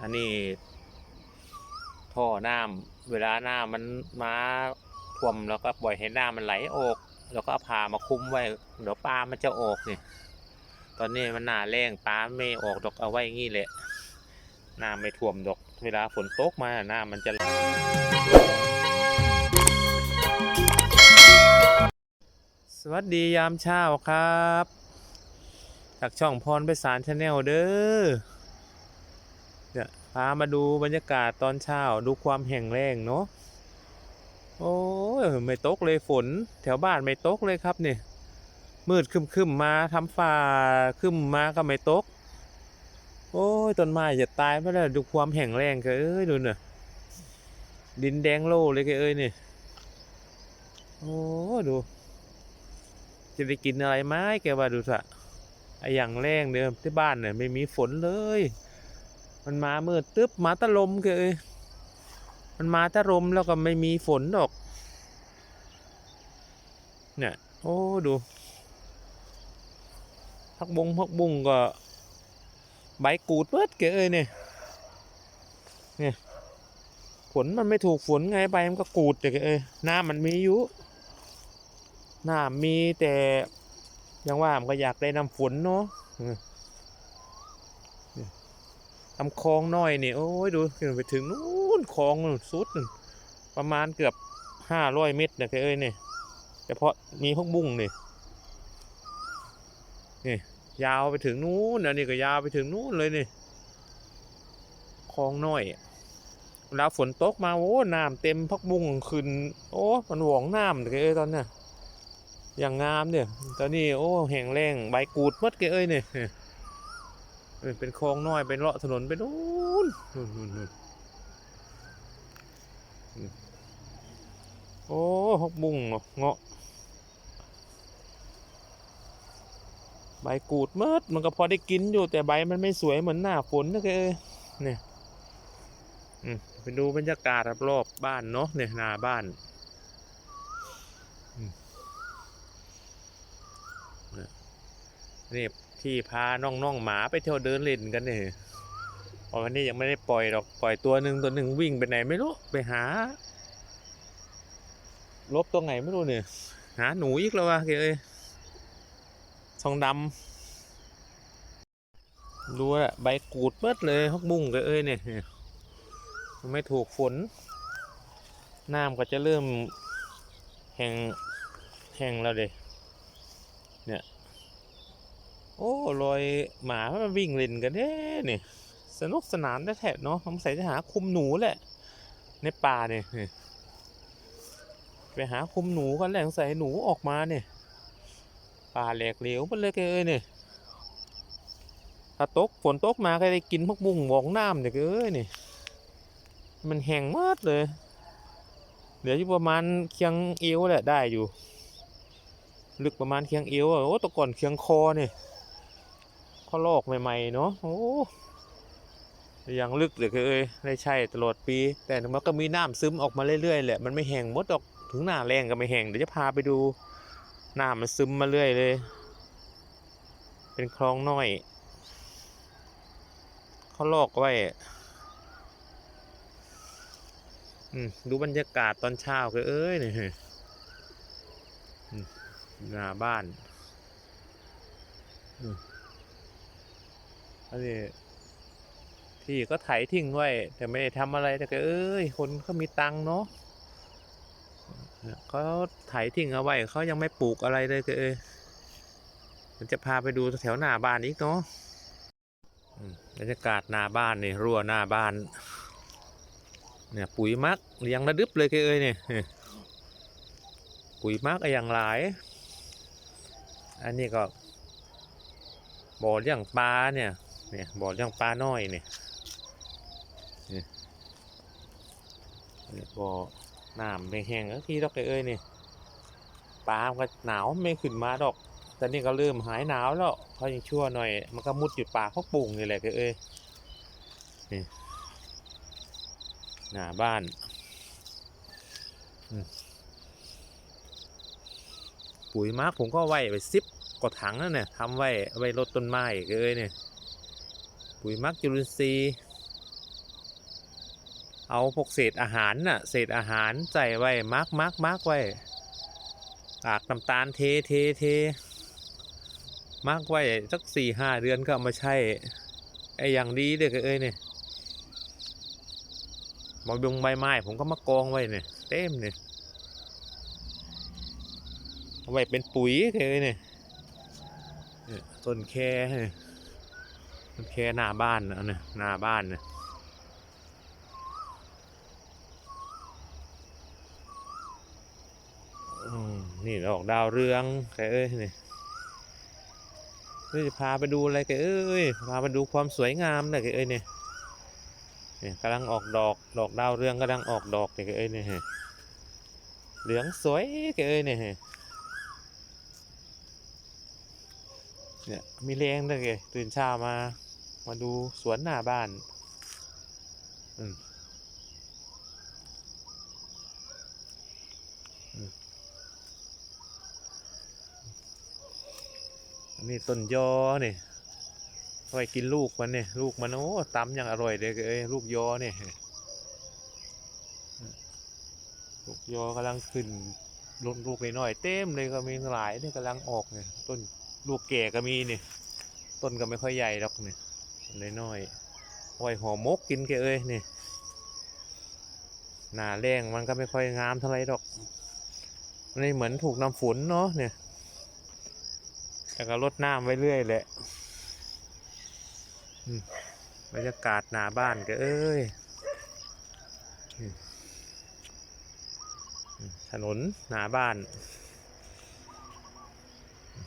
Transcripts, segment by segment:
อันนี้ท่อน้ำเวลาน้ำมันมาท่วมแล้วก็ปล่อยให้น้ำมันไหลออก แล้วก็เอามาคลุมไว้เดี๋ยวปลามันจะออกเนี่ยตอนนี้มันหนาแรงปลาไม่ออกดอกเอาไว้อย่างงี้แหละน้ำไม่ท่วมดอก เวลาฝนตกมาน้ำมันจะสวัสดียามเช้าครับ จากช่องพรไปสารชาแนลเด้อ เนี่ยพามาดูบรรยากาศตอนเช้าดูความแห้งแล้งเนาะโอ้ยไม่ตกเลยฝน แถวบ้านไม่ตกเลยครับเนี่ยมืดคึมๆมาทำฟ้าคึมมาก็ไม่ตก โอ้ยต้นไม้จะตายไปแล้วดูความแห้งแล้งก็เอ้ยดูเน่ะดินแดงโล่เลยก็เอ้ยนี่โอ้ดู จะได้กินอะไรไหมแกว่าดูสะไออย่างแรงเดิมที่บ้านเนี่ยไม่มีฝนเลย มันมาเมืดตึ๊บมาตะลมเกยมันมาตะลมแล้วก็ไม่มีฝนดอก เนี่ย โอ้ดูพักบงพักบุงก็ใบกูดเบิดเกยเนี่ยเนี่ยฝนมันไม่ถูกฝนไงใบมันก็กูดเกยน้ำมันมีอยู่น้ำมีแต่ยังว่ามันก็อยากได้น้ำฝนเนาะ ทำคลองน้อยนี่โอ้ยดูขึ้นไปถึงนู้นคลองนู่นสุดนู่นประมาณเกือบห้าร้อยเมตรนะเอ้ยเนี่ยเฉพาะมีพวกบุ้งนี่นี่ยาวไปถึงนู้นอันนี้ก็ยาวไปถึงนู้นเลยนี่คลองน้อยเวลาฝนตกมาโอ้น้ำเต็มพักบุ้งขึ้นโอ้มันหวองน้ำเลยเอ้ยตอนเนี้ยอย่างงามเนี่ยตอนนี้โอ้แห้งแรงใบกูดหมดเกเอ้ยเนี่ย เนี่ยเป็นคลองน้อยเป็นเลาะถนนไปนู้นนู่นนู่นนู่นอืมโอ้ฮกบุ้งเนาะเงาะใบกูดหมดมันก็พอได้กินอยู่แต่ใบมันไม่สวยเหมือนหน้าฝนนะเกเอ้ยเนี่ยไปดูบรรยากาศรอบบ้านเนาะเนี่ยหน้าบ้านนี่ ที่พาน้องๆหมาไปเที่ยวเดินเล่นกันเนี่ยพอวันนี้ยังไม่ได้ปล่อยหรอกปล่อยตัวหนึ่งตัวหนึ่งวิ่งไปไหนไม่รู้ไปหา ลบตัวไหนไม่รู้เนี่ยหาหนูอีกแล้ววะเกยเอ้ยทองดำดูอะใบกูดเบิดเลยฮอกบุ้งเกยเอ้ยเนี่ยไม่ถูกฝนน้ำก็จะเริ่มแห้งแห้งแล้วเดย โอ้ลอยหมามันวิ่งเล่นกันเด้เนี่ยสนุกสนานแท้ๆเนาะสงสัยจะหาคุมหนูแหละ ในป่าเนี่ยไปหาคุมหนูกันแหละสงสัยหนูออกมาเนี่ยป่าแหลกเหลวมันเลยแกเอ้ยเนี่ยถ้าตกฝนตกมาก็ได้กินพวกบุ้งหวองน้ำเนี่ยแกเอ้ยนี่มันแห้งมากเลย เดี๋ยวอยู่ประมาณเคียงเอวแหละได้อยู่ ลึกประมาณเคียงเอวอะโอ้ตะก่อนเคียงคอเนี่ย ข้อลอกใหม่ๆเนาะโอ้ยังลึกเหลยคือเอ้ยได้ใช่ตลอดปี แต่มันก็มีน้ำซึมออกมาเรื่อยๆแหละมันไม่แห้งหมดดอกถึงหน้าแรงก็ไม่แห้งเดี๋ยวจะพาไปดูน้ำมันซึมมาเรื่อยเลย เป็นคลองน้อยเขาลอกไว้อืมดูบรรยากาศตอนเช้าคือเอ้ยนี่อืมหน้าบ้าน อันนี้ที่ก็ไถทิ้งไว้ แต่ไม่ได้ทำอะไรแต่ก็เอ้ย คนเขามีตังค์เนาะเขาไถทิ้งเอาไว้เขายังไม่ปลูกอะไรเลยก็เอ้ยมันจะพาไปดูแถวหน้าบ้านอีกเนาะบรรยากาศหน้าบ้านนี่รั้วหน้าบ้าน เนี่ยปุ๋ยมักเลี้ยงระดึบเลยก็เอ้ยเนี่ยเนี่ยปุ๋ยมักอย่างหลาย อันนี้ก็บ่อเลี้ยงปลาเนี่ย เนี่ยบ่อเลี้ยงปลาน้อยเนี่ยเนี่ยเนี่ยบ่อน้ำไม่แห้งก็ที่ดอกเอ้ยนี่ปลามันก็หนาวไม่ขึ้นมาดอกแต่นี่ก็เริ่มหายหนาวแล้วเขายังชั่วหน่อย มันก็มุดอยู่ป่าเขาปลูกนี่แหละไอ้เอ้ยนี่หน้าบ้านปุ๋ยมากผมก็ไว้ไปซิปกดถังนั่นเนี่ยทำไว้ไว้ลดต้นไม้เอ้ยเนี่ย ปุ๋ยมักจุลินทรีย์ เอาพวกเศษอาหารน่ะเศษอาหารใส่ไว้มาร์กมาร์กมาร์กไว้กากน้ำตาลเทเทเทมาร์กไว้สักสี่ห้าเดือนก็เอามาใช้ไอ้อย่างดีเด็กเอ้ยเนี่ยบางดงใบไม้ผมก็มากองไว้เนี่ยเต็มเนี่ยเอาไว้เป็นปุ๋ยเลยเนี่ยเนี่ยต้นแค่ เนี่ยต้นแคหน้าบ้านนะเนี่ยหน้าบ้านเนี่ยนี่ดอกดาวเรืองแกเอ้ยนี่จะพาไปดูอะไรแกเอ้ยพาไปดูความสวยงามนะแกเอ้ยเนี่ยเนี่ยกำลังออกดอกดอกดาวเรืองกำลังออกดอกแกเอ้ยเนี่ยเหลืองสวยแกเอ้ยเนี่ยเนี่ยมีแรงด้วยแกตื่นเช้ามา มาดูสวนหน้าบ้าน อืมอันนี้ต้นยอเนี่ยเอาไว้กินลูกมันเนี่ยลูกมันโอ้ตำอย่างอร่อยเลยเอ้ยลูกยอเนี่ยลูกยอกำลังขึ้นลูกลูกน้อยเต็มเลยก็มีหลายเนี่ยกำลังออกเนี่ยต้นลูกแก่ก็มีเนี่ยต้นก็ไม่ค่อยใหญ่หรอกเนี่ย น้อยๆเอาไว้ห่อมกกินแกเอ้ยนี่หนาแรงมันก็ไม่ค่อยงามเท่าไหรดอกมันเหมือนถูกน้ำฝนเนาะเนี่ยแล้วก็รดน้ำไว้เรื่อยแหละอืมบรรยากาศหนาบ้านก็เอ้ยอืมถนนหนาบ้าน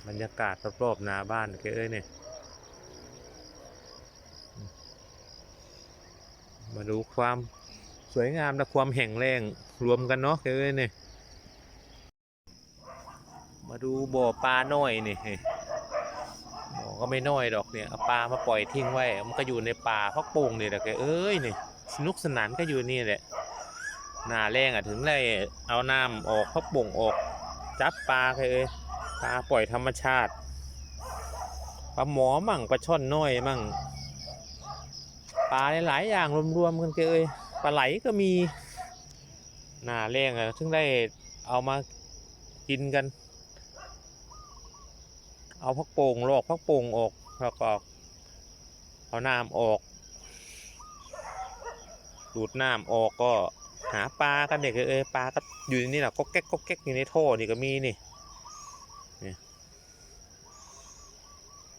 บรรยากาศรอบๆหนาบ้านก็เอ้ยเนี่ยอืม มาดูความสวยงามและความแห่งแรงรวมกันเนาะเอ้ยนี่มาดูบ่อปลาน้อยนี่บ่อก็ไม่น้อยดอกเนี่ยเอาปลามาปล่อยทิ้งไว้ มันก็อยู่ในป่าพักโป่งนี่แหละเอ้ยนี่สนุกสนานก็อยู่นี่แหละหน้าแรงอะถึงได้เอาน้ำออกพักโป่งออกจับปลาเอ้ยปลาปล่อยธรรมชาติปลาหมอมั่งปลาช่อนน้อยมั่ง ปลาหลายอย่างรวมๆกันแกเอ้ยปลาไหลก็มีหนาแรงอะถึงได้เอามากินกัน เอาพักโป่งลอกพักโป่งออกแล้วก็เอาน้ำออก ดูดน้ำออกก็หาปลากันเด็กเอ้ยปลาก็อยู่ในนี่แหละก็แก๊กก็แก๊กอยู่ในท่อนี่ก็มีนี่นี่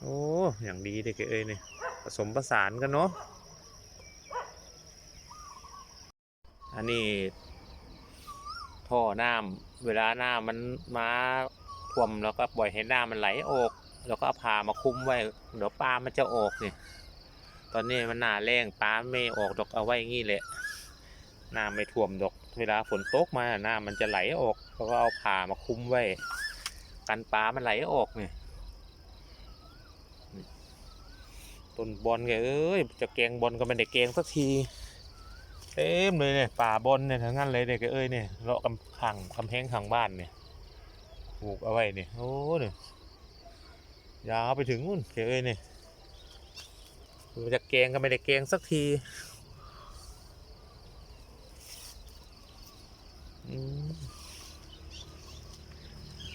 โอ้อย่างดีเด็กเอ้ยนี่ผสมผสานกันเนาะ อันนี้ท่อน้ำเวลาน้ำมันมาท่วมแล้วก็ปล่อยให้น้ำมันไหลออก แล้วก็เอาผ้ามาคลุมไว้เดี๋ยวปลามันจะออกเนี่ยตอนนี้มันหนาแรงปลาไม่ออกดอกเอาไว้อย่างงี้แหละน้ำไม่ท่วมดอกเวลาฝนตกมาน้ำมันจะไหลออกแล้วก็เอาผ้ามาคลุมไว้ กันปลามันไหลออกเนี่ยต้นบอลแกเอ้ยจะแกงบอลก็ไม่ได้แกงสักที เต็มเลยเนี่ยป่าบอลเนี่ยทั้งนั้นเลยเนี่ยแกเอ้ยเนี่ยเลาะกำขังกำแพงขังบ้านเนี่ยปลูกเอาไว้เนี่ยโอ้เนี่ยยาวไปถึงนู่นเก๋เอ้ยเนี่ยมันจะแกงก็ไม่ได้แกงสักที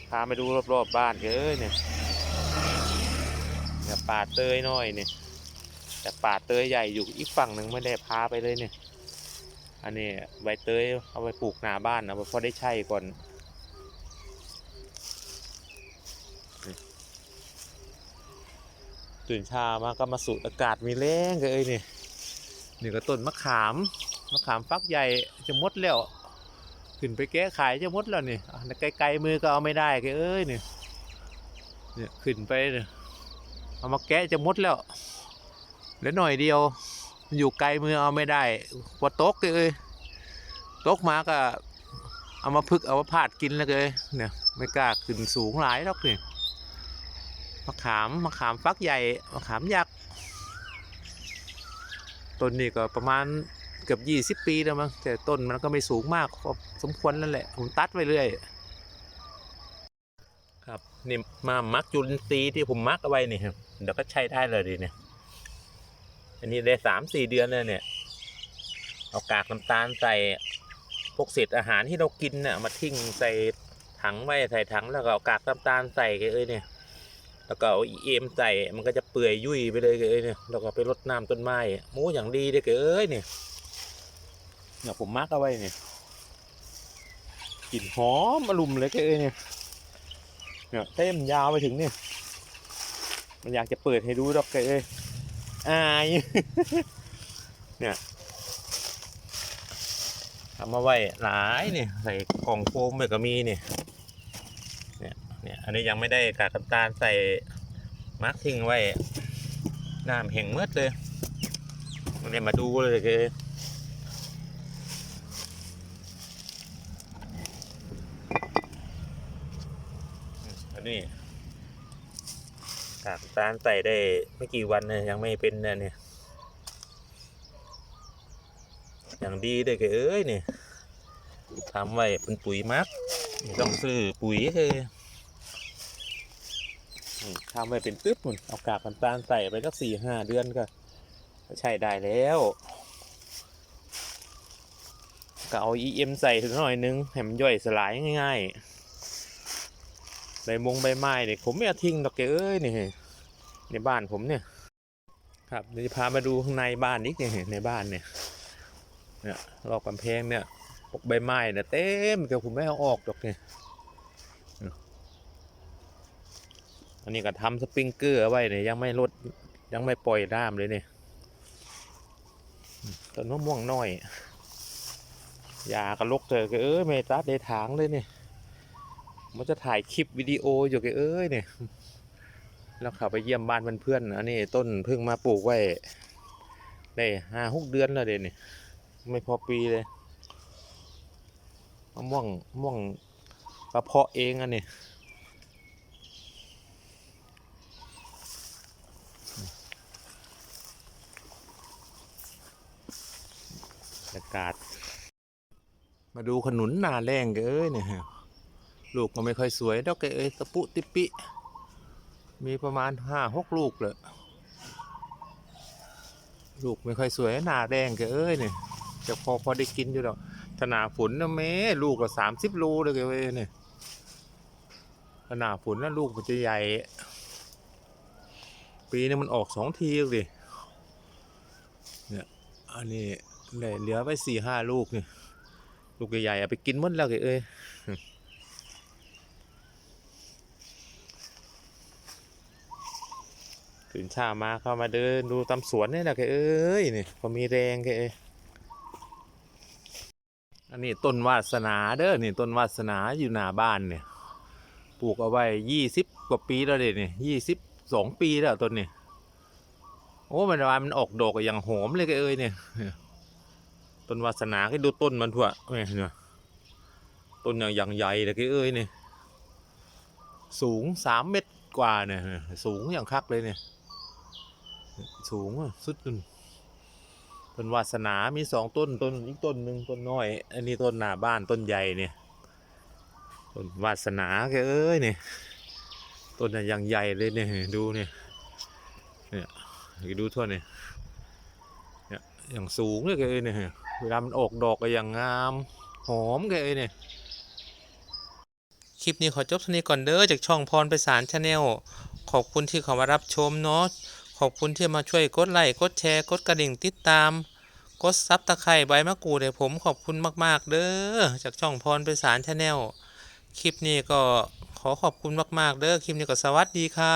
พาไปดูรอบๆบบ้านเก๋เอ้ยเนี่ยเนี่ยป่าเตยน้อยเนี่ยแต่ป่าเตยใหญ่อยู่อีกฝั่งหนึ่งไม่ได้พาไปเลยเนี่ย อันนี้ใบเตยเอาไปปลูกหน้าบ้านเอาไปพอได้ใช้ก่อนตื่นเช้ามาก็มาสูดอากาศมีแรงกันเอ้ยนี่นี่ก็ต้นมะขามมะขามฟักใหญ่จะมดแล้วขึ้นไปแก้ขายจะมดแล้วนี่ไกลๆมือก็เอาไม่ได้แกเอ้ยนี่เนี่ยขึ้นไปเนี่ยเอามาแกะจะมดแล้วเหลือหน่อยเดียว อยู่ไกลมือเอาไม่ได้พอตกเอ้ยตกมาก็เอามาพึกเอามาพาดกินแล้วเลยเนี่ยไม่กล้าขึ้นสูงหลายหรอกนี่มะขามมะขามฟักใหญ่มะขามยักษ์ต้นนี้ก็ประมาณเกือบยี่สิบปีแล้วมั้งแต่ต้นมันก็ไม่สูงมากพอสมควรแล้วแหละผมตัดไว้เรื่อยครับนี่มามักจุลินทรีย์ที่ผมมักเอาไว้นี่ครับเดี๋ยวก็ใช้ได้เลยดีเนี่ย อันนี้ได้สามสี่เดือนแล้วเนี่ย เอากากน้ำตาลใส่พวกเศษอาหารที่เรากินเนี่ยมาทิ้งใส่ถังไว้ใส่ถังแล้วก็เอากากน้ำตาลใส่แกเอ้ยเนี่ย แล้วก็เอาอีเอ็มใส่มันก็จะเปื่อยยุ่ยไปเลยแกเอ้ยเนี่ยแล้วก็ไปรดน้ำต้นไม้หมูอย่างดีเลยแกเอ้ยเนี่ยเนี่ยผมมักเอาไว้เนี่ยกลิ่นหอมอลุ่มเลยแกเอ้ยเนี่ยเนี่ยเต้มยาวไปถึงเนี่ย มันอยากจะเปิดให้ดูดอกแกเอ้ย อายเนี่ยทำมาไว้หลายเนี่ยใส่กล่องโฟมแบบก็มีเนี่ยเนี่ยเนี่ยอันนี้ยังไม่ได้กากน้ำตาลใส่มาร์กทิ้งไว้น้ำแห้งเมืดเลยมันเนี่ยมาดูเลยแกอันนี้ากน้ำตาลใส่ได้ไม่กี่วันเนี่ยยังไม่เป็นเนี่ยเนี่ย อย่างดีเลยแกเอ้ยเนี่ยทำไว้เป็นปุ๋ยมักต้องซื้อปุ๋ยเลยอืมทำไว้เป็นตึ๊บหมดเอากากน้ำตาลใส่ไปสักสี่ห้าเดือนก็ใช้ได้แล้วก็เอา EM ใส่ถึงหน่อยนึงให้มันย่อยสลายง่ายๆใบมงใบไม้เนี่ยผมไม่เอาทิ้งดอกแกเอ้ยนี่ ในบ้านผมเนี่ย ครับเดี๋ยวจะพามาดูข้างในบ้านนิดเนี่ยในบ้านเนี่ยเนี่ยรอบกำแพงเนี่ยปกใบไม้เนี่ยเต็มแต่ผมไม่เอาออกดอกเนี่ยอันนี้ก็ทำสปริงเกอร์ไว้เนี่ยยังไม่ลดยังไม่ปล่อยด้ามเลยเนี่ยต้นมะม่วงน้อยยากระลกเถอแกเอ้ยไม่ตัดในถางเลยเนี่ยมันจะถ่ายคลิปวิดีโออยู่แกเอ้ยเนี่ย แล้วขับไปเยี่ยมบ้านเพื่อนๆอันนี้ต้นเพิ่งมาปลูกไว้ได้ห้าหกเดือนแล้วเด่นนี่ไม่พอปีเลยมะม่วงมะม่วงกระเพาะเองอันนี้บรรยากาศ มาดูขนุนหนาแรงแกเอ้ยเนี่ยลูกก็ไม่ค่อยสวยดอกแกเอ้ยตะปุติปิ มีประมาณห้าหกลูกเลยลูกไม่ค่อยสวยหนาแดงแกเอ้ยเนี่ยจะพอพอได้กินอยู่ดอกถ้าหนาฝนนะแม่ลูกก็สามสิบโลเลยแกเอ้ยเนี่ยถ้าหนาฝนนะลูกมันจะใหญ่ ปีนี้มันออกสองทีเลยเนี่ยอันนี้เหลือไปสี่ห้าลูกเนี่ยลูกใหญ่ๆไปกินหมดแล้วแกเอ้ย ตื่นเช้ามาเข้ามาเดินดูตามสวนนี่แหละแกเอ้ยนี่พอมีแรงแกอันนี้ต้นวาสนาเด้อนี่ต้นวาสนาอยู่หน้าบ้านเนี่ยปลูกเอาไว้ยี่สิบกว่าปีแล้วเด็นี่ยี่สิบสองปีแล้วต้นนี่โอ้มันวามันออกดอกอย่างหอมเลยแกเอ้ยเนี่ยต้นวาสนาให้ดูต้นมันทั่วเนี่ยต้นอย่างอย่างใหญ่เลยแกเอ้ยเนี่ยสูงสามเมตรกว่าเนี่ยสูงอย่างคักเลยเนี่ย สูงอะสุดนุ่นต้นวาสนา มีสองต้น ต้นอีกต้นหนึ่งต้นน้อย อันนี้ต้นหน้าบ้านต้นใหญ่เนี่ย ต้นวาสนาแกเอ้ยเนี่ย ต้นอย่างใหญ่เลยเนี่ย ดูเนี่ย เนี่ยดูทั่วเนี่ย เนี่ย อย่างสูงเลยแกเอ้ยเนี่ย เวลามันออกดอกก็อย่างงาม หอมแกเอ้ยเนี่ย คลิปนี้ขอจบเท่านี้ก่อนเด้อจากช่องพรไปสารชาแนล ขอบคุณที่เข้ามารับชมเนาะ ขอบคุณที่มาช่วยกดไลค์กดแชร์กดกระดิ่งติดตาม กดซับตะไคร่ใบมะกรูดให้ผมขอบคุณมาก ๆ เด้อจากช่องพรไปสารชาแนลคลิปนี้ก็ขอขอบคุณมาก ๆ เด้อคลิปนี้ก็สวัสดีครับ